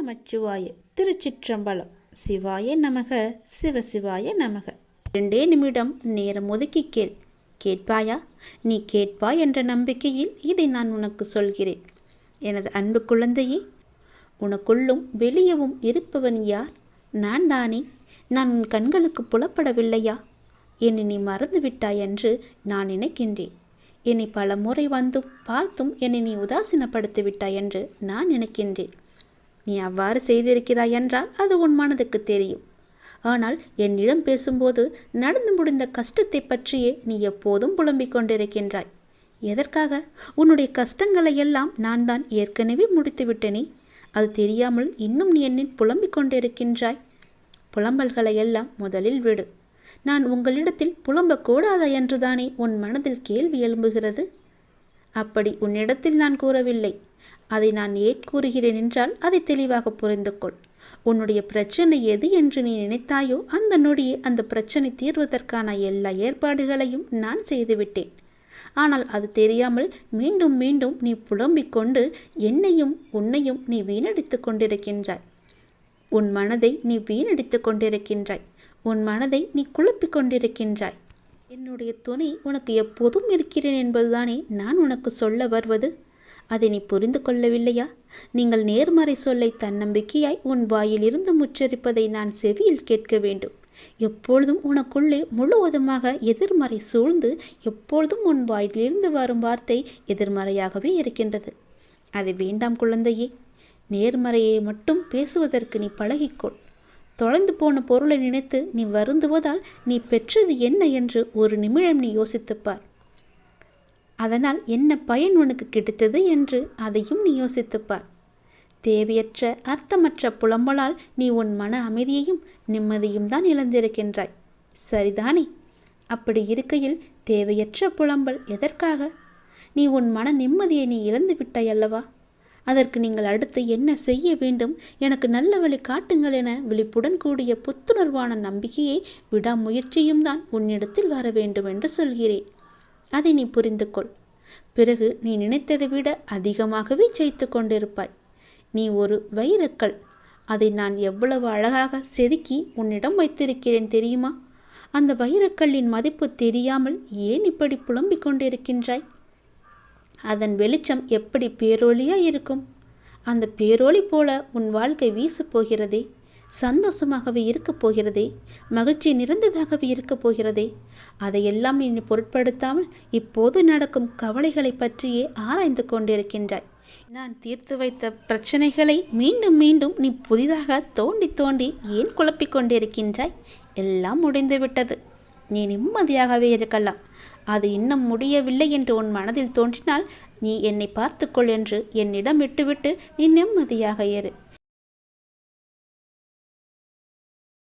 நமச்சிவாய திருச்சிற்றம்பலம். சிவாய நமக சிவசிவாய நமக. ரெண்டே நிமிடம் நேரம் ஒதுக்கி கேள். கேட்பாயா? நீ கேட்பாய் என்ற நம்பிக்கையில் இதை நான் உனக்கு சொல்கிறேன். எனது அன்பு குழந்தையே உனக்குள்ளும் வெளியவும் இருப்பவன் யார்? நான் தானே. நான் உன் கண்களுக்கு புலப்படவில்லையா? என்னை நீ மறந்து விட்டாய் என்று நான் நினைக்கின்றேன். என்னை பல முறை வந்தும் பார்த்தும் என்னை நீ உதாசீனப்படுத்தி விட்டாய் என்று நான் நினைக்கின்றேன். நீ அவ்வாறு செய்திருக்கிறாய் என்றால் அது உன் மனதுக்கு தெரியும். ஆனால் என்னிடம் பேசும்போது நடந்து முடிந்த கஷ்டத்தை பற்றியே நீ எப்போதும் புலம்பிக் கொண்டிருக்கின்றாய். எதற்காக? உன்னுடைய கஷ்டங்களை எல்லாம் நான் தான் ஏற்கனவே முடித்து விட்டேனே. அது தெரியாமல் இன்னும் நீ என்னில் புலம்பிக் கொண்டிருக்கின்றாய். புலம்பல்களை எல்லாம் முதலில் விடு. நான் உங்களிடத்தில் புலம்பக்கூடாதா என்றுதானே உன் மனதில் கேள்வி எழும்புகிறது? அப்படி உன்னிடத்தில் நான் கூறவில்லை. அதை நான் ஏன் கூறுகிறேன் என்றால் அதை தெளிவாக புரிந்து கொள் உன்னுடைய பிரச்சனை எது என்று நீ நினைத்தாயோ அந்த நொடியே அந்த பிரச்சனை தீர்வதற்கான எல்லா ஏற்பாடுகளையும் நான் செய்துவிட்டேன். ஆனால் அது தெரியாமல் மீண்டும் மீண்டும் நீ புலம்பிக் கொண்டு என்னையும் உன்னையும் நீ வீணடித்து கொண்டிருக்கின்றாய். உன் மனதை நீ வீணடித்து கொண்டிருக்கின்றாய். உன் மனதை நீ குழப்பிக் கொண்டிருக்கின்றாய். என்னுடைய துணை உனக்கு எப்போதும் இருக்கிறேன் என்பதுதானே நான் உனக்கு சொல்ல வருவது? அதை நீ புரிந்து கொள்ளவில்லையா? நீங்கள் நேர்மறை சொல்லை தன்னம்பிக்கையாய் உன் வாயிலிருந்து முச்சரிப்பதை நான் செவியில் கேட்க வேண்டும். எப்பொழுதும் உனக்குள்ளே முழுவதுமாக எதிர்மறை சூழ்ந்து எப்பொழுதும் உன் வாயிலிருந்து வரும் வார்த்தை எதிர்மறையாகவே இருக்கின்றது. அது வேண்டாம் குழந்தையே. நேர்மறையை மட்டும் பேசுவதற்கு நீ பழகிக்கொள். தொலைந்து போன பொருளை நினைத்து நீ வருந்துவதால் நீ பெற்றது என்ன என்று ஒரு நிமிடம் நீ யோசித்துப்பார். அதனால் என்ன பயன் உனக்கு கிடைத்தது என்று அதையும் நீ யோசித்துப்பார். தேவையற்ற அர்த்தமற்ற புலம்பலால் நீ உன் மன அமைதியையும் நிம்மதியும் தான் இழந்திருக்கின்றாய். சரிதானே? அப்படி இருக்கையில் தேவையற்ற புலம்பல் எதற்காக? நீ உன் மன நிம்மதியை நீ இழந்து விட்டாய் அல்லவா? அதற்கு நீங்கள் அடுத்து என்ன செய்ய வேண்டும்? எனக்கு நல்ல வழி காட்டுங்கள் என விழிப்புடன் கூடிய புத்துணர்வான நம்பிக்கையை விடாமுயற்சியும் தான் உன்னிடத்தில் வர வேண்டும் என்று சொல்கிறேன். அதை நீ புரிந்து கொள் பிறகு நீ நினைத்ததை விட அதிகமாகவே ஜெயித்து கொண்டிருப்பாய். நீ ஒரு வைரக்கல். அதை நான் எவ்வளவு அழகாக செதுக்கி உன்னிடம் வைத்திருக்கிறேன் தெரியுமா? அந்த வைரக்கல்லின் மதிப்பு தெரியாமல் ஏன் இப்படி புலம்பிக் கொண்டிருக்கின்றாய்? அதன் வெளிச்சம் எப்படி பேரொளியாய் இருக்கும்? அந்த பேரொளி போல உன் வாழ்க்கை வீசப் போகிறதே சந்தோஷமாகவே இருக்கப் போகிறதே மகிழ்ச்சி நிறைந்ததாகவே இருக்கப் போகிறதே. அதையெல்லாம் நீ பொருட்படுத்தாமல் இப்போது நடக்கும் கவலைகளை பற்றியே ஆராய்ந்து கொண்டிருக்கின்றாய். நான் தீர்த்து வைத்த பிரச்சனைகளை மீண்டும் மீண்டும் நீ புதிதாக தோண்டி தோண்டி ஏன் குழப்பிக் கொண்டிருக்கின்றாய்? எல்லாம் முடிந்துவிட்டது. நீ நிம்மதியாகவே இருக்கலாம். அது இன்னும் முடியவில்லை என்று உன் மனதில் தோன்றினால் நீ என்னை பார்த்துக்கொள் என்று என்னிடம் விட்டுவிட்டு நீ நிம்மதியாக இரு.